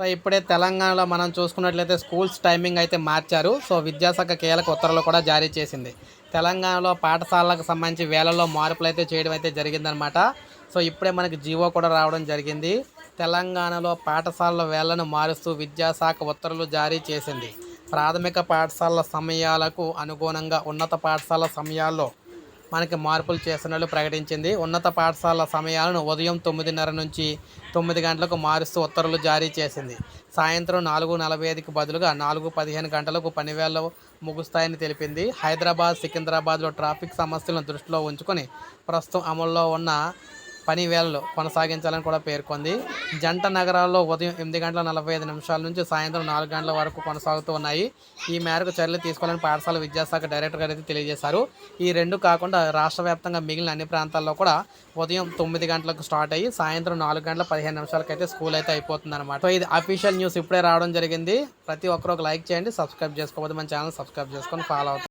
So ఇప్పుడే తెలంగాణలో మనం చూసుకున్నట్లయితే స్కూల్స్ టైమింగ్ అయితే మార్చారు. సో విద్యాశాఖ కీలక ఉత్తర్వులు కూడా జారీ చేసింది. తెలంగాణలో పాఠశాలలకు సంబంధించి వేళల్లో మార్పులు అయితే చేయడం అయితే జరిగిందనమాట సో ఇప్పుడే మనకి జీవో కూడా రావడం జరిగింది. తెలంగాణలో పాఠశాలల వేళను మారుస్తూ విద్యాశాఖ ఉత్తర్వులు జారీ చేసింది. ప్రాథమిక పాఠశాలల సమయాలకు అనుగుణంగా ఉన్నత పాఠశాల సమయాల్లో మనకి మార్పులు చేస్తున్నట్లు ప్రకటించింది. ఉన్నత పాఠశాల సమయాలను ఉదయం తొమ్మిదిన్నర నుంచి తొమ్మిది గంటలకు మారుస్తూ ఉత్తర్వులు జారీ చేసింది. సాయంత్రం నాలుగు నలభై ఐదుకి బదులుగా నాలుగు పదిహేను గంటలకు పనివేళ ముగుస్తాయని తెలిపింది. హైదరాబాద్ సికింద్రాబాద్లో ట్రాఫిక్ సమస్యలను దృష్టిలో ఉంచుకొని ప్రస్తుతం అమల్లో ఉన్న పని వేళలు కొనసాగించాలని కూడా పేర్కొంది. జంట నగరాల్లో ఉదయం ఎనిమిది గంటల నలభై ఐదు నిమిషాల నుంచి సాయంత్రం నాలుగు గంటల వరకు కొనసాగుతూ ఉన్నాయి. ఈ మేరకు చర్యలు తీసుకోవాలని పాఠశాల విద్యాశాఖ డైరెక్టర్ గారు అయితే తెలియజేశారు. ఈ రెండు కాకుండా రాష్ట్ర వ్యాప్తంగా మిగిలిన అన్ని ప్రాంతాల్లో కూడా ఉదయం తొమ్మిది గంటలకు స్టార్ట్ అయ్యి సాయంత్రం నాలుగు గంటల పదిహేను నిమిషాలకైతే అయితే స్కూల్ అయితే అయిపోతుంది అనమాట సో ఇది అఫీషియల్ న్యూస్ ఇప్పుడే రావడం జరిగింది. ప్రతి ఒక్కరు ఒక లైక్ చేయండి సబ్స్క్రైబ్ చేసుకోవద్దు. మన ఛానల్ సబ్స్క్రైబ్ చేసుకొని ఫాలో అవుతుంది